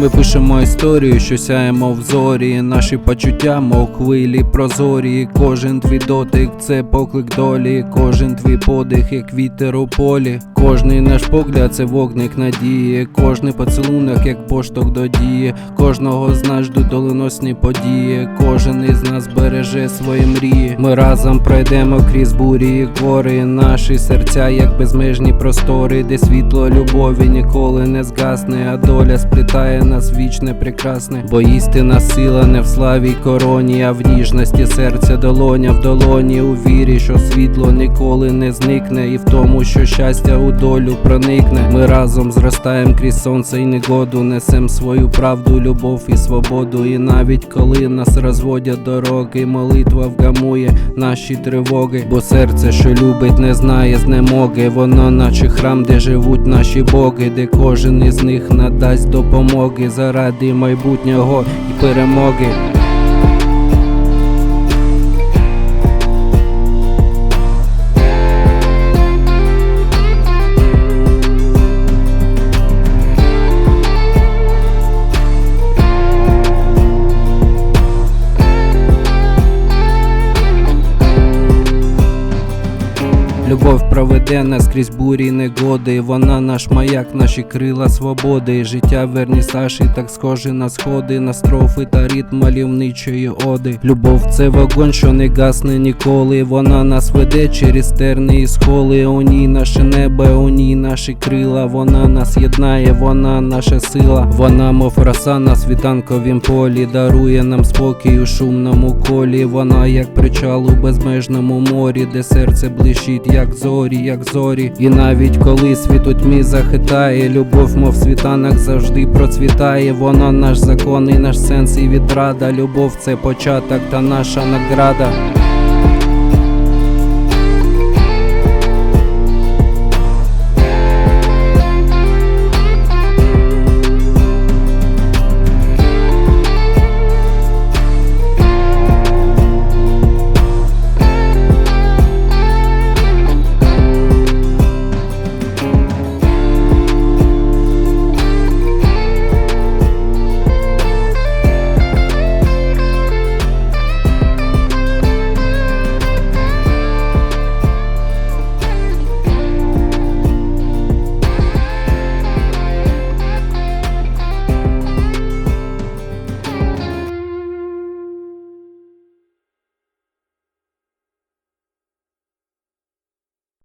Ми пишемо історію, що сяємо в зорі. Наші почуття, мов хвилі прозорі. Кожен твій дотик це поклик долі. Кожен твій подих, як вітер у полі. Кожний наш погляд це вогник надії. Кожний поцілунок, як поштовх до дії. Кожного з нас ждуть доленосні події. Кожен із нас береже свої мрії. Ми разом пройдемо крізь бурі і гори. Наші серця, як безмежні простори, де світло любові ніколи не згасне, а доля сплітає нас вічне прекрасне. Бо істина сила не в славі короні, а в ніжності серця долоня в долоні. У вірі, що світло ніколи не зникне, і в тому, що щастя у долю проникне. Ми разом зростаємо крізь сонце і негоду, несем свою правду, любов і свободу. І навіть коли нас розводять дороги, молитва вгамує наші тривоги. Бо серце, що любить, не знає знемоги. Воно, наче храм, де живуть наші боги, де кожен із них надасть допомоги заради майбутнього і перемоги. Любов проведе нас крізь бурі й негоди. Вона наш маяк, наші крила свободи. Життя верні Саші, так схоже на сходи, на строфи та ритм мальовничої оди. Любов це вогонь, що не гасне ніколи. Вона нас веде через терни і схоли. У ній наше небо, у ній наші крила. Вона нас єднає, вона наша сила. Вона, мов роса на світанковім полі, дарує нам спокій у шумному колі. Вона як причал у безмежному морі, де серце блищить, як зорі, як зорі. І навіть коли світ у тьмі захитає, любов, мов світанок, завжди процвітає. Вона наш закон і наш сенс і відрада. Любов це початок та наша награда.